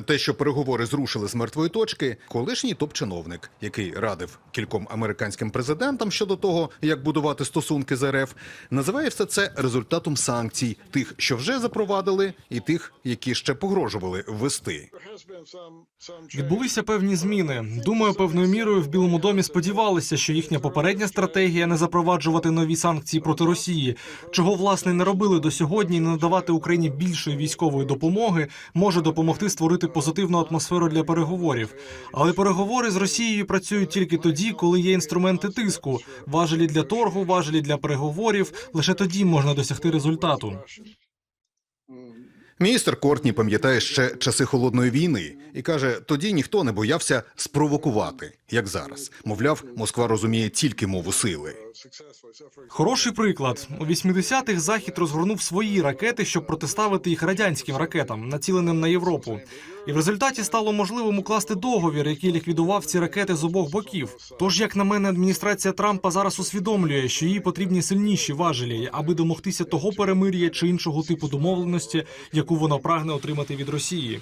Те, що переговори зрушили з мертвої точки, колишній топ-чиновник, який радив кільком американським президентам щодо того, як будувати стосунки з РФ, називає все це результатом санкцій, тих, що вже запровадили, і тих, які ще погрожували ввести. Відбулися певні зміни. Думаю, певною мірою в Білому домі сподівалися, що їхня попередня стратегія не запроваджувати нові санкції проти Росії, чого власне не робили до сьогодні, і не надавати Україні більшої військової допомоги, може допомогти створити позитивну атмосферу для переговорів. Але переговори з Росією працюють тільки тоді, коли є інструменти тиску, важелі для торгу, важелі для переговорів. Лише тоді можна досягти результату. Міністр Кортні пам'ятає ще часи холодної війни і каже: тоді ніхто не боявся спровокувати, як зараз. Мовляв, Москва розуміє тільки мову сили. Хороший приклад у 80-х Захід розгорнув свої ракети, щоб протиставити їх радянським ракетам, націленим на Європу. І в результаті стало можливим укласти договір, який ліквідував ці ракети з обох боків. Тож, як на мене, адміністрація Трампа зараз усвідомлює, що їй потрібні сильніші важелі, аби домогтися того перемир'я чи іншого типу домовленості, яку вона прагне отримати від Росії.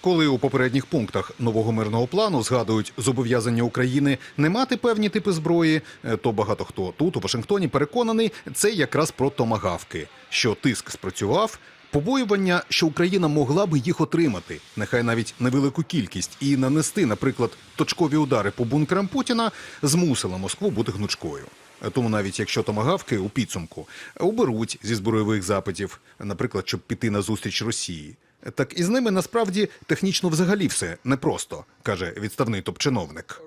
Коли у попередніх пунктах нового мирного плану згадують зобов'язання України не мати певні типи зброї, е, то багато хто тут у Вашингтоні переконаний, це якраз про томагавки, що тиск спрацював. Побоювання, що Україна могла би їх отримати, нехай навіть невелику кількість, і нанести, наприклад, точкові удари по бункерам Путіна, змусила Москву бути гнучкою. Тому навіть якщо томагавки у підсумку уберуть зі збройових запитів, наприклад, щоб піти на зустріч Росії, так із ними насправді технічно взагалі все непросто, каже відставний топ-чиновник.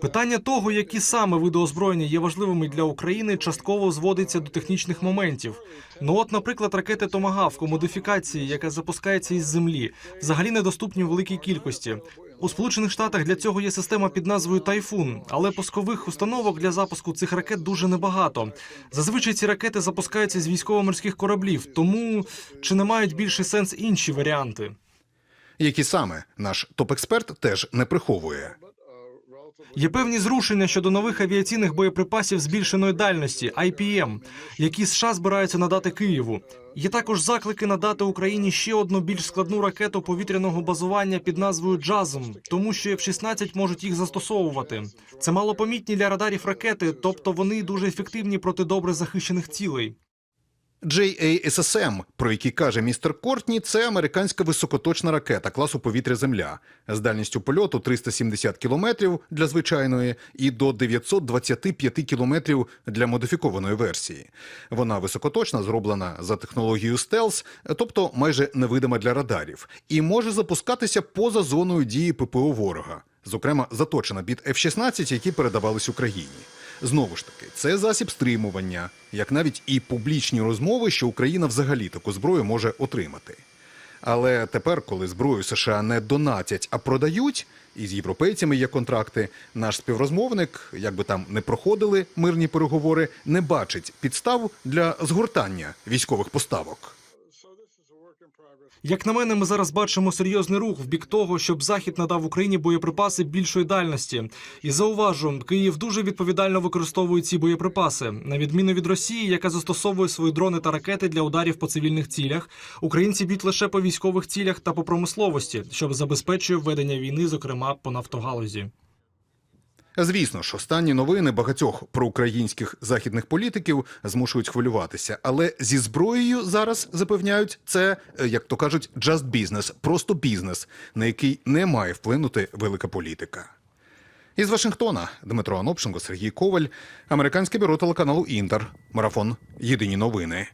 Питання того, які саме види озброєння є важливими для України, частково зводиться до технічних моментів. Ну, от, наприклад, ракети Томагавк у модифікації, яка запускається із землі, взагалі недоступні у великій кількості. У Сполучених Штатах для цього є система під назвою Тайфун, але пускових установок для запуску цих ракет дуже небагато. Зазвичай ці ракети запускаються з військово-морських кораблів, тому чи не мають більший сенс інші варіанти? Які саме наш топ-експерт теж не приховує. Є певні зрушення щодо нових авіаційних боєприпасів збільшеної дальності IPM, які США збираються надати Києву. Є також заклики надати Україні ще одну більш складну ракету повітряного базування під назвою «Джазм», тому що F-16 можуть їх застосовувати. Це малопомітні для радарів ракети, тобто вони дуже ефективні проти добре захищених цілей. JASSM, про які каже містер Кортні, це американська високоточна ракета класу повітря-земля з дальністю польоту 370 кілометрів для звичайної і до 925 кілометрів для модифікованої версії. Вона високоточна, зроблена за технологією стелс, тобто майже невидима для радарів, і може запускатися поза зоною дії ППО ворога, зокрема заточена під F-16, які передавались Україні. Знову ж таки, це засіб стримування, як навіть і публічні розмови, що Україна взагалі таку зброю може отримати. Але тепер, коли зброю США не донатять, а продають, і з європейцями є контракти, наш співрозмовник, як би там не проходили мирні переговори, не бачить підстав для згортання військових поставок. Як на мене, ми зараз бачимо серйозний рух в бік того, щоб захід надав Україні боєприпаси більшої дальності. І зауважу, Київ дуже відповідально використовує ці боєприпаси, на відміну від Росії, яка застосовує свої дрони та ракети для ударів по цивільних цілях. Українці б'ють лише по військових цілях та по промисловості, що забезпечує введення війни, зокрема по нафтогалузі. Звісно ж, останні новини багатьох проукраїнських західних політиків змушують хвилюватися. Але зі зброєю зараз запевняють це, е, як то кажуть, just business, просто бізнес, на який не має вплинути велика політика. Із Вашингтона Дмитро Анопченко, Сергій Коваль, американське бюро телеканалу Інтер, марафон Єдині новини.